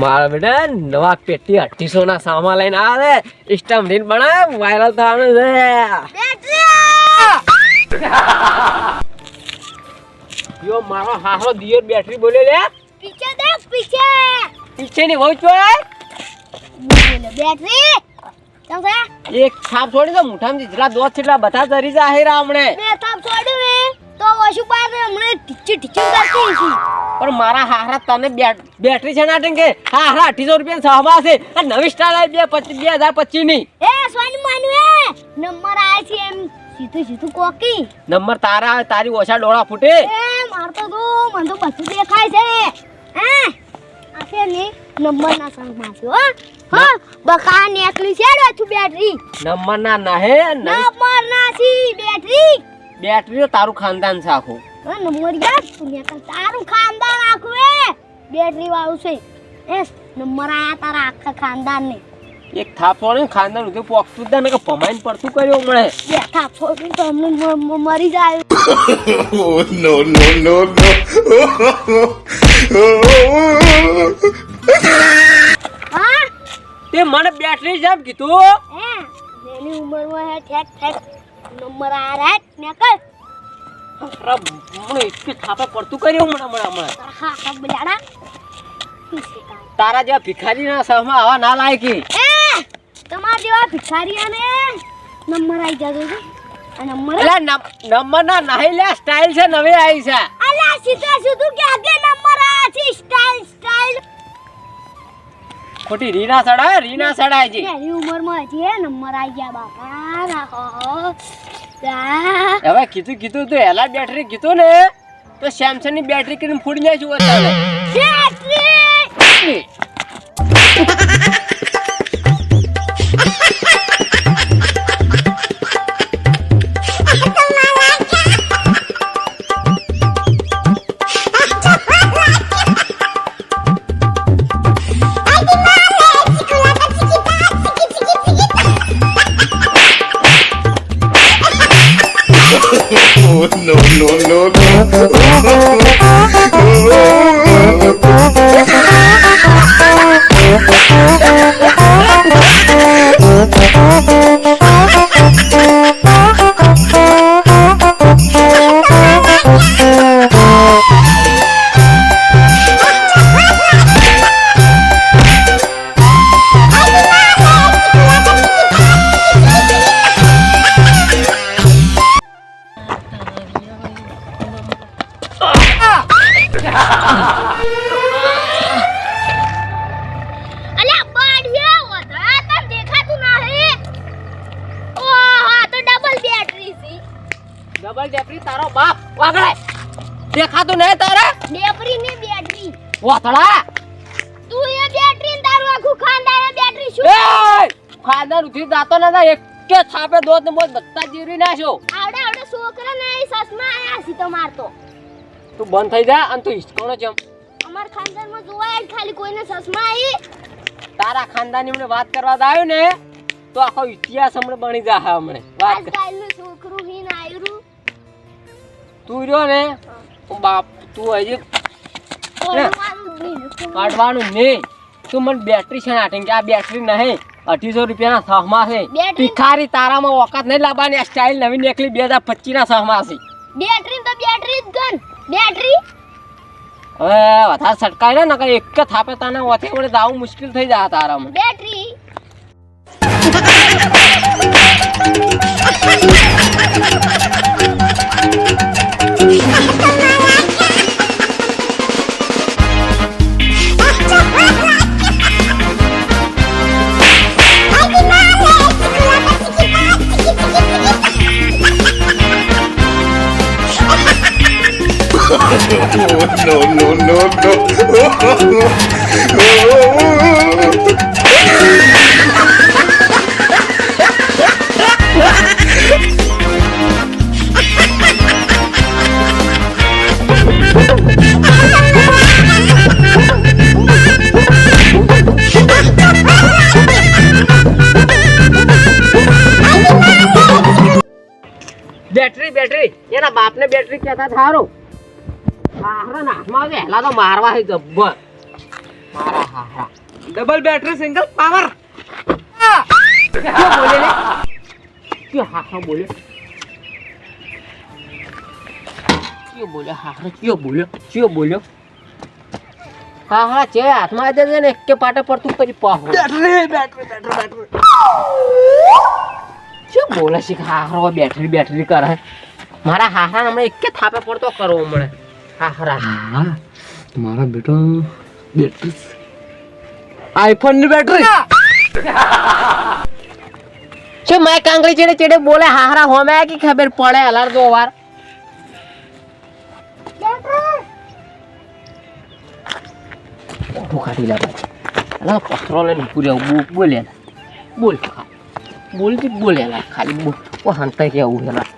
મારા બેટા નવા પેટી અઢીસો ના સામાન લઈને આવે ઇસ્ટમ રીલ બનાવ વાયરલ થવાનું છે. યો મારો હાહો દિયર બેટરી બોલે લે પીછે દેખ પીછે. પીછે ની વહુ ચોય બેટરી એક છાપ છોડી દો મુઠામાં જેટલા દોસ્ત છે એટલા બધા તરી જાય રા હમણે બે થાપ છોડી ને તો ઓશુ પાર હમણે ટીચી ટીચી કરતી હતી પણ મારા હારા તને બેટ- બેટરી છે ના કે? હારા 800 રૂપિયા સહમાં છે. આ નવી સ્ટાર આવી બે પચીસ બે હજાર પચીસની એ સોની માનુ એ નંબર આવે છે એમ. સીધું સીધું કોકી. નંબર તારા તારી ઓછા ડોળા ફૂટે. એ મારતો તો મને તો બધું દેખાય છે. હે? આ છે ને નંબર ના સંગમાં છે હો. હા બકા એકલી છે રે તું બેટરી. નંબર ના નહે નવી નંબર ના છી બેટરી. બેટરી તો તારું ખાનદાન છે આખું. હા, નંબર તું નીકળ તારું ખાનદાન આખું એ બેટરી વાળું છે. એ નંબર આયા તારા આખા ખાનદાન ને એક થાપ છોડે ખાનદાન ઉધે પોકતું જ ને કે પમાઈને પડતું કર્યો મળે બે ફોટું તો અમને મરી જાય. નો નો નો. હા તે મને બેટરી જેમ કીધું. હે એની ઉંમરમાં હે ઠેક ઠેક. નંબર આ રહે નકલ અરે, મને એટલી થાપે પડતું કર્યું મને હમણાં હમણાં. તારા હા હા બજાડા. તારા? જેવા ભિખારીના સહમાં આવા ના લાયકી. એ તમાર જેવા ભિખારીઓને નંબર આવી જતો છે નંબર નંબર ના નહીં લે સ્ટાઇલ છે નવી આવી છે. અલા સીધા સીધું કે આગે નંબર આ છે સ્ટાઇલ સ્ટાઇલ ખોટી રીના સડાય રીના સડાય જી એની હજી નંબર આવી ગયા બાપા રાખો હવે કીધું કીધું તું એલા બેટરી કીધું ને તો સેમસંગની બેટરી કરીને ફૂડી જાય છું અત્યારે Oh, no, no, no, તારો બાપ વાગડે. દેખાતું નહીં તારે? બેટરી ની બેટરી. વાથડા તું એ બેટરી ને તારું આખું ખાનદાન બેટરી શું? એ ખાનદાન ઉઠી જાતો ના એક કે થાપે દોત ને મોત બત્તા જીરી નાખ્યો આવડે આવડે છોકરા ને સસમા આયા સી તો. મારતો તું બંધ થઈ જા અને તું હિસકોણો જમ. અમાર ખાનદાનમાં જોવાય ખાલી ખાલી કોઈને સસમા આવી તારા ખાનદાની મને વાત કરવા આવ્યો ને તો આખો ઇતિહાસ હમણે બની જા હમણે. વાત કર. તું રહ્યો ને બાપ તું હજી. કાઢવાનું નહીં. તું મને બેટરી છે નાખી કે આ બેટરી નહીં. અઢીસો રૂપિયાના સહમાં છે? ભિખારી તારામાં ઓકાત નહીં લાવવાની આ સ્ટાઇલ નવી નીકળી બે હજાર પચીસ ના સહમાં છે. બેટરી તો બેટરી જ ગન બેટરી હવે વધારે સટકાય ને નકર એક જ થાપે તને ઓછે વડે દાવું મુશ્કેલ થઈ જાય તારામાં. Battery oh, no, no, no, no. Battery battery. એના બાપને બેટરી કહેતા થારો હારા. નાખમાં આવે તો મારવા હે Gabbar double battery single power બોલે લે? ક્યો બોલે? ક્યો બોલે? હારા, ક્યો બોલ્યો કયો બોલ્યો હા હા છે હાથમાં આવી ને પડતું પછી પાહો. બેટરી બેટરી બેટરી બેટરી શું બોલે છે કે હારો બેટરી બેટરી કરે. મારા હાહરા હમણાં એક થાપે પડતો કરવો હમણે હાહરા. હા મારા બેટો બેટરી આઈફોનની બેટરી? શું મેં કાંગળી ચેડે ચેડે બોલે? હાહરા હોમે કે ખબર પડે? હલાર દો વાર. ઓઠું કાઢી લે અલા પથરો લઈને પૂર્યા બોલ. બોલે. બોલ ખા બોલ કે બોલે લા ખાલી બોલ ઓ હંતા કેવું હેલા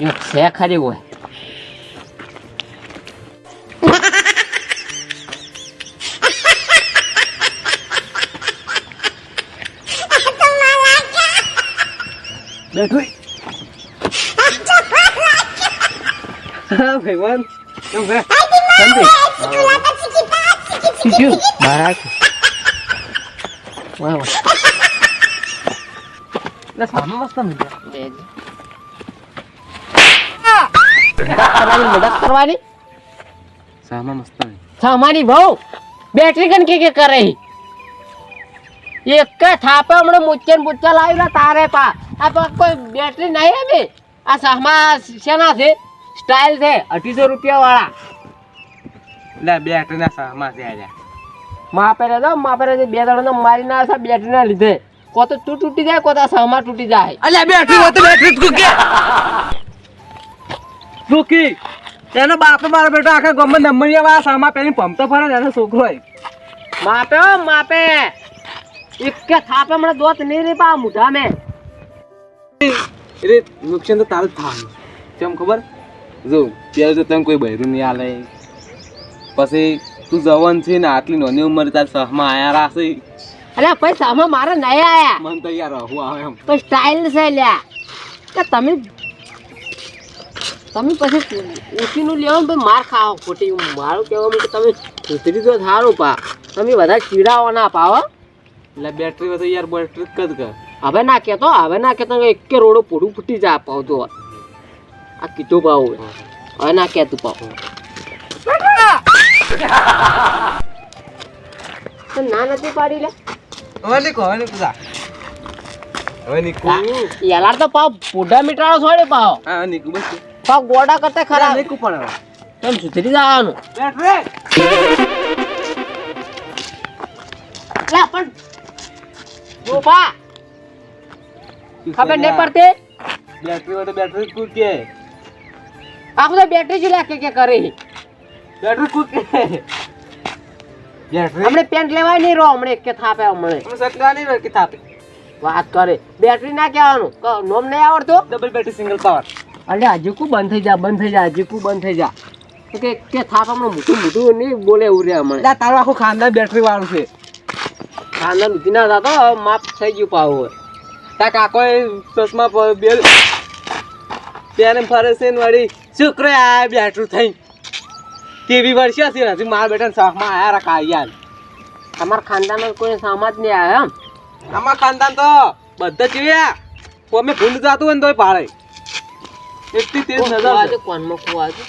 એક છે ખાલી હોય બેટરી હા ભગવાન કેમ છે કરવાની મદદ કરવાની સામે મસ્ત સામાની બહુ બેટરી કન કે કે કરે એક થાપે હમણાં મુચ્ચે ને મુચ્ચા લાવી તારે પા આ પા કોઈ બેટરી નહીં હવે આ સામા છે સ્ટાઇલ છે અઢીસો રૂપિયા વાળા એટલે બેટરી ના સામા છે માપે રે તો માપે રે બે દાડા મારી ના બેટરી ના લીધે. કોતો તું તૂટી જાય કોતા તો સામા તૂટી જાય. અલ્યા બેટરી હોય તો બેટરી કુકે એનો બાપ મારો બેટો આખા ગામમાં નંબરિયા વાળા સામા પેલી પમતો ફરે એનો છોકરો હોય માપે માપે. એક કે થાપે હમણાં દોત નહીં રે પા મુઢા મેં. નુકસાન તો તારું જ થવાનું. કેમ ખબર? જો ત્યારે તો તને કોઈ બહેરું નહીં આલે. પછી તું જવાન છે ને આટલી નાની ઉંમર તાર સહમાં આયા રાશે અરે પછી સહમાં મારે નહીં આયા. મને તો યાર રહું આવે એમ. તો સ્ટાઇલ છે લ્યા. કે તમે તમે પછી ઊંચીનું લેવો ને માર ખાઓ ખોટી મારું કહેવા કે તમે ઉતરી તો સારું પા. તમે બધા ચીડાવો ના પાવો એટલે બેટરી હોય યાર બેટરી કદ કર હવે ના કહેતો હવે ના કહેતો એક રોડો પૂરું ફૂટી જાય પાવ તો આ કીધું પાવું. હવે ના કહેતું પાવ. તો ના નથી પાડી લે. હવે નીકળો હવે નીકળો હવે નીકળું. યાર તો પાવ પૂઢા મીટાળો છોડે પાવ. હા નીકળું બસ. પાવ ગોડા કરતા ખરા નીકળું પણ હવે. તેમ સુધરી જવાનું. બેટરી લે પણ ગોપા ખબર નહીં પડતી? બેટરી હોય બેટરી કૂદ કે. આ બેટરી જ લે કે કે કરે બેટરી કુકે બેટરી હમણે પેન્ટ લેવાય નહીં રહો હમણે કે થાપે હમણે હમણાં સટકા નહીં ને કે થાપે? વાત કરે. બેટરી ના કહેવાનું. નોમ નહીં આવડતો? ડબલ બેટરી સિંગલ પાવર અરે હજુ કુ બંધ થઈ જા બંધ થઈ જા હજુ કુ બંધ થઈ જા. કે કે થાપ હમણાં મોટું મોટું નહીં બોલે ઉરે હમણે. એટલે તારું આખું ખાનદાન બેટરી વાળું છે. ખાનદાન ઉધી ના જાતો માફ થઈ ગયું પાવું તા કાકોએ ચશ્મા બે તેને ફરે છે વળી. શુક્ર આ બેટરું થઈ કેવી વર્ષે છે હજી મારા બેટા શોખમાં આયા રખા યાર તમારા ખાનદાન કોઈ સામાજ નહીં આવ્યો એમ? અમાર ખાનદાન તો બધા જીવ્યા અમે ભૂંડ જાતું હોય ને તોય પાડે. એટલી તેજ નજર આજે કોનમાં કુવા? છે?